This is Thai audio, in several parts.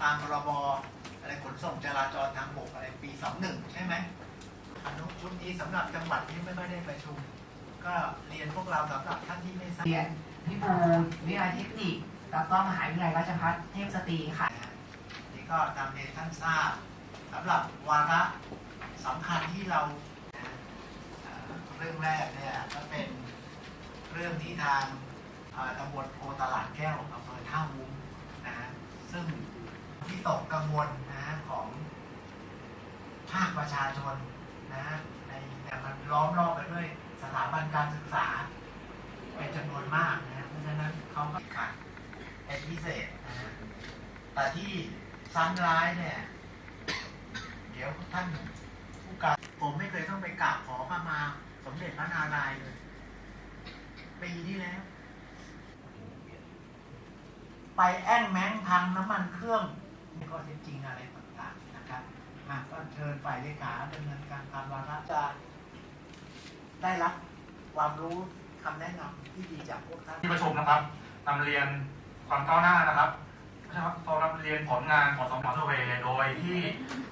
ตามพรบอะไรขนส่งจราจรทางบกอะไรปี 21 ใช่ไหมอนุชุดนี้สำหรับจังหวัดที่ไม่ค่อยได้ประชุม ก็เรียนพวกเราสำหรับท่านที่ไม่ทราบเรียนพิบูลวิทยาลัยเทคนิค แล้วก็มหาวิทยาลัยราชภัฏเทพสตรีค่ะนี่ก็นำเรียนท่านทราบสำหรับวาระสำคัญที่เราเอ่อเรื่องแรกเนี่ยก็เป็นเรื่องที่ทางเอ่อตำบลโพตลาดแก้วอำเภอท่าวุ้งนะฮะซึ่งที่ ตกกังวลนะของภาคประชาชนนะในแต่มันล้อมรอบไปด้วยสถาบันการศึกษาเป็นจำนวนมากนะเพราะฉะนั้นเขาก็ขาดเป็นพิเศษนะฮะแต่ที่ซ้ำร้ายเนี่ย เดี๋ยวท่านผู้การผมไม่เคยต้องไปกราบขอขมาสมเด็จพระนารายณ์เลยปีที่แล้ว ไปแอ้งแมงพังน้ำมันเครื่อง ก็เท็จจริงอะไรต่างๆนะครับอะก็เชิญฝ่ายเลขาดำเนินการตามวาระจะได้รับความรู้คำแนะนำที่ดีจากพวกท่านที่ประชุมนะครับนำเรียนความก้าวหน้านะครับนะครับต้องนำเรียนผลงานของสมรเวย์โดยที่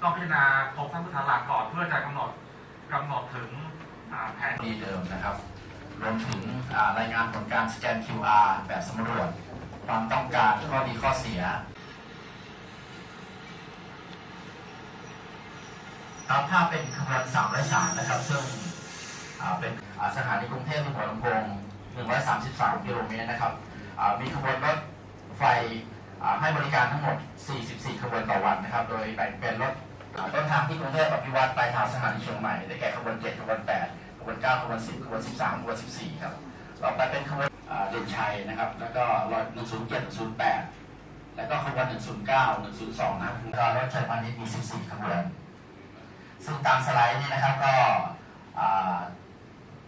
ต้องพิจารณาโครงสร้างพื้นฐานหลักก่อนเพื่อจะกำหนดกำหนดถึงอ่าแผนดีเดิมนะครับรวมถึงอ่ารายงานผลการสแกน QR แบบสำรวจความต้องการข้อดีข้อเสีย ครับภาพเป็นขบวนสามร้อยสามนะครับ ซึ่งเป็นสถานีกรุงเทพหัวลำโพง133 กิโลเมตรนะครับ มีขบวนรถไฟให้บริการทั้งหมด 44 ขบวนต่อวันนะครับ โดยแบ่งเป็นรถต้นทางที่กรุงเทพอภิวัตรปลายทางสถานีเชียงใหม่ ได้แก่ขบวน 7 ขบวน 8 ขบวน 9 ขบวน 10 ขบวน 13 ขบวน 14 ครับต่อไปเป็นขบวนเด่นชัยนะครับ แล้วก็รถ107 108 แล้วก็ขบวน 109 102 นะครับแล้วก็รถไฟพาณิชย์มี 14 ขบวน ซึ่งตามสไลด์นี้นะครับก็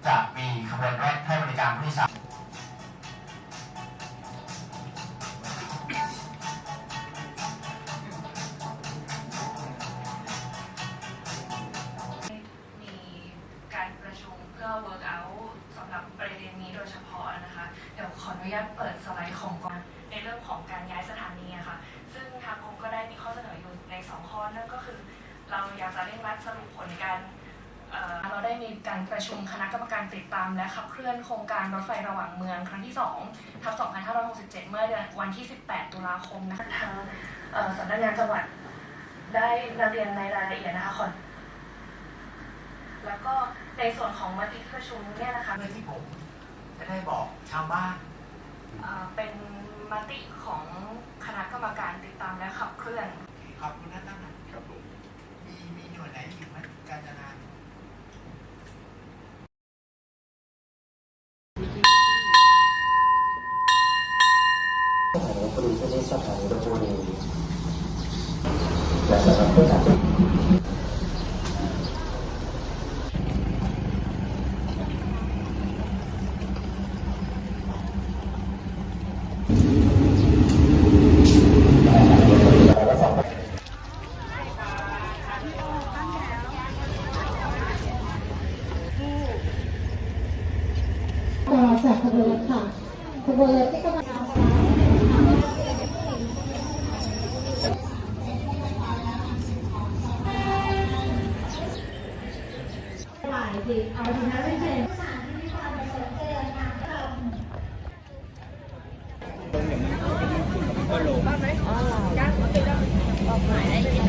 จะมีขบวนรถให้บริการผู้โดยสารมีการประชุมเพื่อ work out สำหรับประเด็นนี้โดยเฉพาะนะคะเดี๋ยวขออนุญาตเปิดสไลด์ของกองในเรื่องของการย้ายสถานีอะค่ะ การประชุมคณะกรรมการติดตาม และขับเคลื่อนโครงการรถไฟระหว่างเมืองครั้งที่2ทับ2567 เมื่อเดือนวันที่ 18 ตุลาคมนะคะทางเอ่อสำนักงานจังหวัดได้นำเรียนในรายละเอียดนะคะขอแล้วก็ในส่วนของมติที่ประชุมเนี่ยนะคะเพื่อที่ผมจะได้บอกชาวบ้านเอ่อเป็นมติของคณะกรรมการติดตามและขับเคลื่อนขอบคุณ ถานีบริษัทสถานีรถบุรีและสำหรับผู้จัดต่อจากขบวนรถค่ะขบวนรถที่กำลัง สิเอาชนะไม่เก่งสารที่มีความประสงค์เกินค่ก็ลงบ้างไหมอ๋อยังไม่ได้ออกหมายได้ยัง